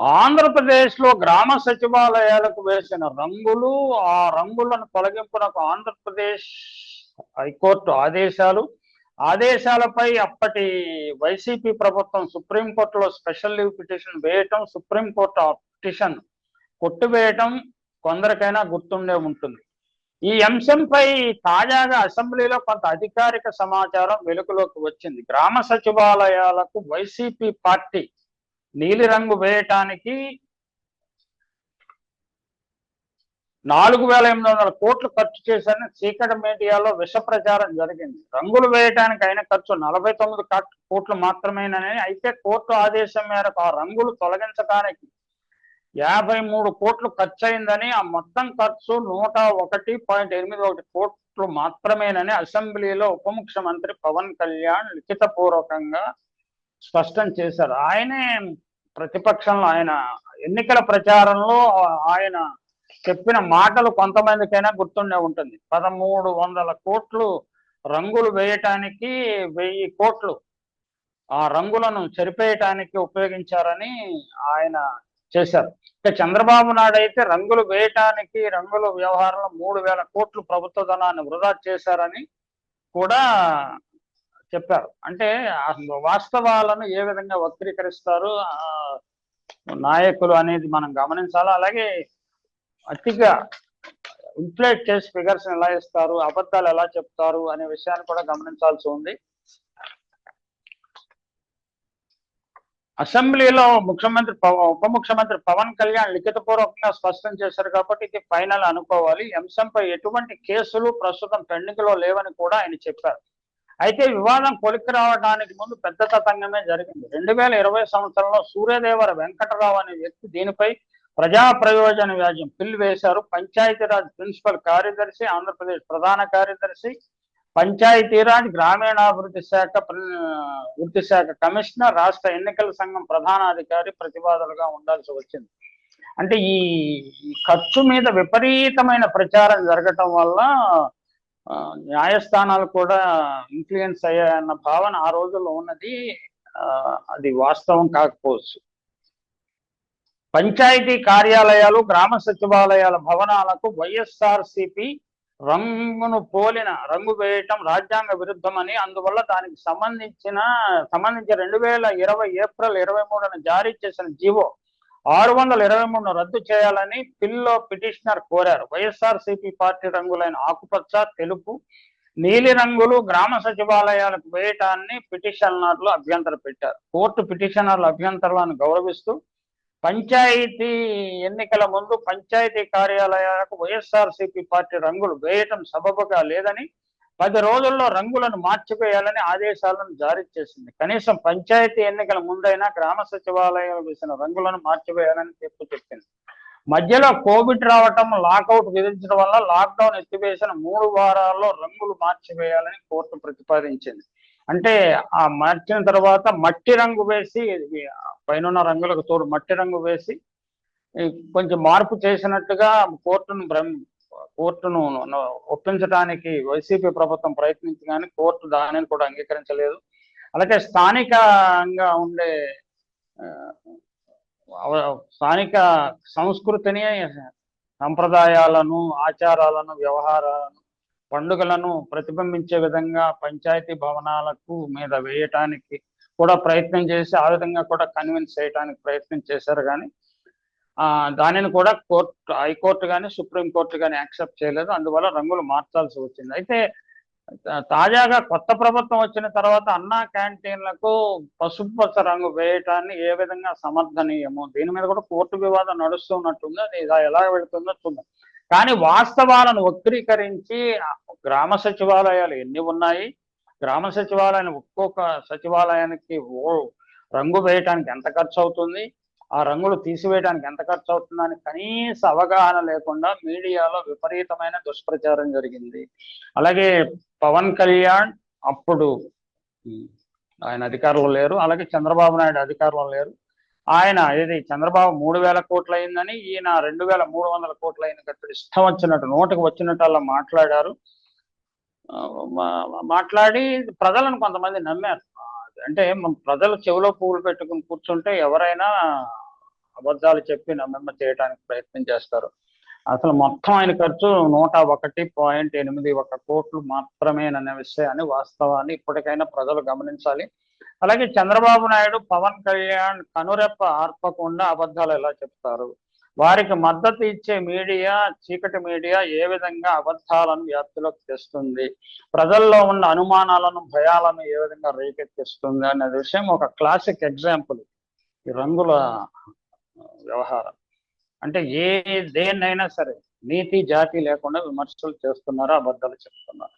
ఆంధ్రప్రదేశ్లో గ్రామ సచివాలయాలకు వేసిన రంగులు ఆ రంగులను తొలగింపునకు ఆంధ్రప్రదేశ్ హైకోర్టు ఆదేశాలు. ఆదేశాలపై అప్పటి వైసీపీ ప్రభుత్వం సుప్రీంకోర్టులో స్పెషల్ లీవ్ పిటిషన్ వేయటం సుప్రీంకోర్టు ఆ పిటిషన్ కొట్టివేయటం కొందరికైనా గుర్తుండే ఉంటుంది. ఈ అంశంపై తాజాగా అసెంబ్లీలో కొంత అధికారిక సమాచారం వెలుగులోకి వచ్చింది. గ్రామ సచివాలయాలకు వైసీపీ పార్టీ నీలిరంగు వేయటానికి నాలుగు వేల ఎనిమిది వందల కోట్లు ఖర్చు చేశారని చీకటి మీడియాలో విష ప్రచారం జరిగింది. రంగులు వేయటానికి అయిన ఖర్చు నలభై తొమ్మిది కోట్లు మాత్రమేనని అయితే కోర్టు ఆదేశం మేరకు ఆ రంగులు తొలగించడానికి యాభై మూడు కోట్లు ఖర్చు అయిందని ఆ మొత్తం ఖర్చు నూట ఒకటి పాయింట్ ఎనిమిది ఒకటి కోట్లు మాత్రమేనని అసెంబ్లీలో ఉప ముఖ్యమంత్రి పవన్ కళ్యాణ్ లిఖితపూర్వకంగా స్పష్టం చేశారు. ఆయనే ప్రతిపక్షంలో ఆయన ఎన్నికల ప్రచారంలో ఆయన చెప్పిన మాటలు కొంతమందికైనా గుర్తుండే ఉంటుంది. పదమూడు వందల కోట్లు రంగులు వేయటానికి వెయ్యి కోట్లు ఆ రంగులను చెరిపేయటానికి ఉపయోగించారని ఆయన చేశారు. ఇక చంద్రబాబు నాయుడు అయితే రంగులు వేయటానికి రంగుల వ్యవహారంలో మూడు వేల కోట్లు ప్రభుత్వ ధనాన్ని వృధా చేశారని కూడా చెప్పారు. అంటే వాస్తవాలను ఏ విధంగా వక్రీకరిస్తారు నాయకులు అనేది మనం గమనించాలి? అలాగే అతిగా ఇన్ఫ్లేట్ చేసి ఫిగర్స్ ఎలా ఇస్తారు అబద్ధాలు ఎలా చెప్తారు అనే విషయాన్ని కూడా గమనించాల్సి ఉంది. అసెంబ్లీలో ముఖ్యమంత్రి ఉప ముఖ్యమంత్రి పవన్ కళ్యాణ్ లిఖితపూర్వకంగా స్పష్టం చేశారు కాబట్టి ఇది ఫైనల్ అనుకోవాలి. అంశంపై ఎటువంటి కేసులు ప్రస్తుతం పెండింగ్లో లేవని కూడా ఆయన చెప్పారు. అయితే వివాదం కొలిక్కి రావడానికి ముందు పెద్ద తతంగమే జరిగింది. రెండు వేల ఇరవై సంవత్సరంలో సూర్యదేవర వెంకటరావు అనే వ్యక్తి దీనిపై ప్రజా ప్రయోజన వ్యాజ్యం పిల్ వేశారు. పంచాయతీరాజ్ ప్రిన్సిపల్ కార్యదర్శి ఆంధ్రప్రదేశ్ ప్రధాన కార్యదర్శి పంచాయతీరాజ్ గ్రామీణాభివృద్ధి శాఖ వృద్ధి శాఖ కమిషనర్ రాష్ట్ర ఎన్నికల సంఘం ప్రధానాధికారి ప్రతిపాదనగా ఉండాల్సి వచ్చింది. అంటే ఈ ఖర్చు మీద విపరీతమైన ప్రచారం జరగటం వల్ల న్యాయస్థానాలు కూడా ఇన్ఫ్లుయెన్స్ అయ్యాయన్న భావన ఆ రోజుల్లో ఉన్నది. ఆ, అది వాస్తవం కాకపోవచ్చు. పంచాయతీ కార్యాలయాలు గ్రామ సచివాలయాల భవనాలకు వైఎస్ఆర్ సిపి రంగును పోలిన రంగు వేయటం రాజ్యాంగ విరుద్ధమని అందువల్ల దానికి సంబంధించిన సంబంధించి రెండు వేల ఇరవై ఏప్రిల్ ఇరవై మూడున జారీ చేసిన జీవో ఆరు వందల ఇరవై మూడును రద్దు చేయాలని పిల్లో పిటిషనర్ కోరారు. వైఎస్ఆర్ సిపి పార్టీ రంగులైన ఆకుపచ్చ తెలుపు నీలి రంగులు గ్రామ సచివాలయాలకు వేయటాన్ని పిటిషనర్లు అభ్యంతర పెట్టారు. కోర్టు పిటిషనర్ల అభ్యంతరాలను గౌరవిస్తూ పంచాయతీ ఎన్నికల ముందు పంచాయతీ కార్యాలయాలకు వైఎస్ఆర్సీపీ పార్టీ రంగులు వేయటం సబబుగా లేదని పది రోజుల్లో రంగులను మార్చిపోయాలని ఆదేశాలను జారీ చేసింది. కనీసం పంచాయతీ ఎన్నికల ముందైనా గ్రామ సచివాలయాలు వేసిన రంగులను మార్చిపోయాలని తీర్పు చెప్పింది. మధ్యలో కోవిడ్ రావటం లాకౌట్ విధించడం వల్ల లాక్డౌన్ ఎత్తివేసిన మూడు వారాల్లో రంగులు మార్చివేయాలని కోర్టు ప్రతిపాదించింది. అంటే ఆ మార్చిన తర్వాత మట్టి రంగు వేసి పైన రంగులకు తోడు మట్టి రంగు వేసి కొంచెం మార్పు చేసినట్టుగా కోర్టును భ్రమ కోర్టును ఒప్పించడానికి వైసీపీ ప్రభుత్వం ప్రయత్నించి కానీ కోర్టు దానిని కూడా అంగీకరించలేదు. అలాగే స్థానికంగా ఉండే స్థానిక సంస్కృతిని సంప్రదాయాలను ఆచారాలను వ్యవహారాలను పండుగలను ప్రతిబింబించే విధంగా పంచాయతీ భవనాలకు మీద వేయటానికి కూడా ప్రయత్నం చేసి ఆ విధంగా కూడా కన్విన్స్ చేయడానికి ప్రయత్నం చేశారు కానీ దానిని కూడా కోర్టు హైకోర్టు కానీ సుప్రీంకోర్టు కానీ యాక్సెప్ట్ చేయలేదు. అందువల్ల రంగులు మార్చాల్సి వచ్చింది. అయితే తాజాగా కొత్త ప్రభుత్వం వచ్చిన తర్వాత అన్నా క్యాంటీన్లకు పసుపు పచ్చ రంగు వేయటాన్ని ఏ విధంగా సమర్థనీయమో? దీని మీద కూడా కోర్టు వివాదం నడుస్తున్నట్టుంది. అది ఇలా ఎలా వెళుతుందో చూద్దాం. కానీ వాస్తవాలను వక్రీకరించి గ్రామ సచివాలయాలు ఎన్ని ఉన్నాయి? గ్రామ సచివాలయాన్ని ఒక్కొక్క సచివాలయానికి రంగు వేయటానికి ఎంత ఖర్చు అవుతుంది? ఆ రంగులు తీసివేయడానికి ఎంత ఖర్చు అవుతుందని కనీస అవగాహన లేకుండా మీడియాలో విపరీతమైన దుష్ప్రచారం జరిగింది. అలాగే పవన్ కళ్యాణ్ అప్పుడు ఆయన అధికారంలో లేరు అలాగే చంద్రబాబు నాయుడు అధికారంలో లేరు. ఆయన ఇది చంద్రబాబు మూడు వేల కోట్లు అయిందని ఈయన రెండు వేల మూడు వందల కోట్లు అయిన ఇష్టం వచ్చినట్టు నోటికి వచ్చినట్టు అలా మాట్లాడారు మాట్లాడి ప్రజలను కొంతమంది నమ్మారు. అంటే మన ప్రజలు చెవిలో పువ్వులు పెట్టుకుని కూర్చుంటే ఎవరైనా అబద్ధాలు చెప్పి నమ్మింప చేయడానికి ప్రయత్నం చేస్తారు. అసలు మొత్తం ఆయన ఖర్చు నూట ఒకటి పాయింట్ ఎనిమిది ఒక కోట్లు మాత్రమేననే విషయాన్ని వాస్తవాన్ని ఇప్పటికైనా ప్రజలు గమనించాలి. అలాగే చంద్రబాబు నాయుడు పవన్ కళ్యాణ్ కనురెప్ప ఆర్పకుండా అబద్ధాలు ఎలా చెప్తారు? వారికి మద్దతు ఇచ్చే మీడియా చీకటి మీడియా ఏ విధంగా అబద్ధాలను వ్యాప్తిలోకి తెస్తుంది? ప్రజల్లో ఉన్న అనుమానాలను భయాలను ఏ విధంగా రేకెత్తిస్తుంది అనే విషయం ఒక క్లాసిక్ ఎగ్జాంపుల్ ఈ రంగుల వ్యవహారం. అంటే ఏ దేన్నైనా సరే నీతి జాతి లేకుండా విమర్శలు చేస్తున్నారు అబద్ధాలు చెప్తున్నారు?